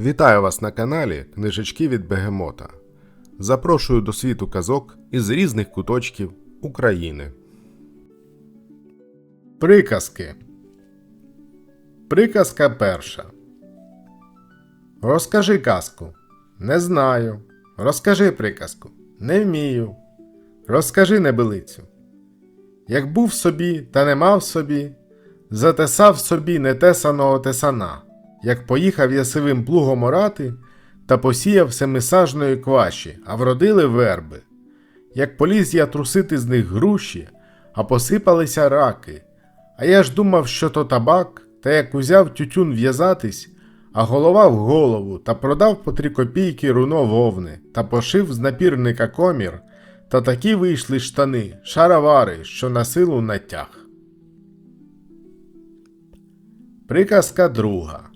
Вітаю вас на каналі Книжечки від Бегемота. Запрошую до світу казок із різних куточків України. Приказки. Приказка перша. Розкажи казку. Не знаю. Розкажи приказку. Не вмію. Розкажи небилицю. Як був собі, та не мав собі, затесав собі нетесаного тесана, як поїхав я сивим плугом орати, та посіяв семисажної кваші, а вродили верби. Як поліз я трусити з них груші, а посипалися раки. А я ж думав, що то табак, та як узяв тютюн в'язатись, а голова в голову, та продав по три копійки руно вовни, та пошив з напірника комір, та такі вийшли штани, шаровари, що на силу натяг. Приказка друга.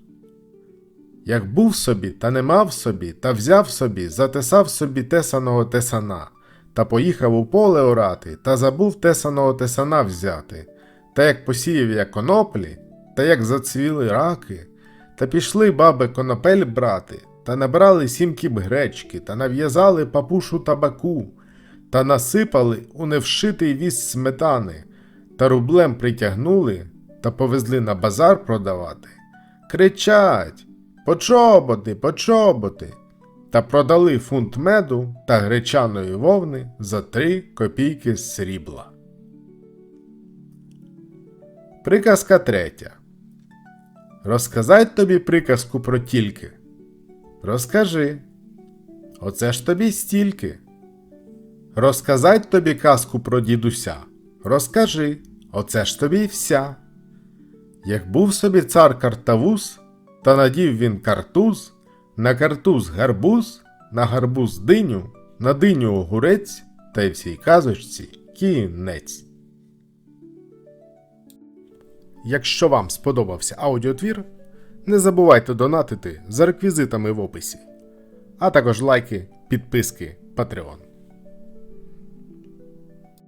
Як був собі, та не мав собі, та взяв собі, затесав собі тесаного тесана, та поїхав у поле орати, та забув тесаного тесана взяти, та як посіяв я коноплі, та як зацвіли раки, та пішли баби конопель брати, та набрали сім кіп гречки, та нав'язали папушу табаку, та насипали у невшитий віз сметани, та рублем притягнули, та повезли на базар продавати. Кричать Почоботи, почоботи. Та продали фунт меду та гречаної вовни за три копійки срібла. Приказка третя. Розказать тобі приказку про тільки. Розкажи. Оце ж тобі стільки. Розказать тобі казку про дідуся. Розкажи. Оце ж тобі вся. Як був собі цар картавус, та надів він картуз, на картуз гарбуз, на гарбуз диню, на диню огурець, та й всій казочці кінець. Якщо вам сподобався аудіотвір, не забувайте донатити за реквізитами в описі, а також лайки, підписки, Patreon.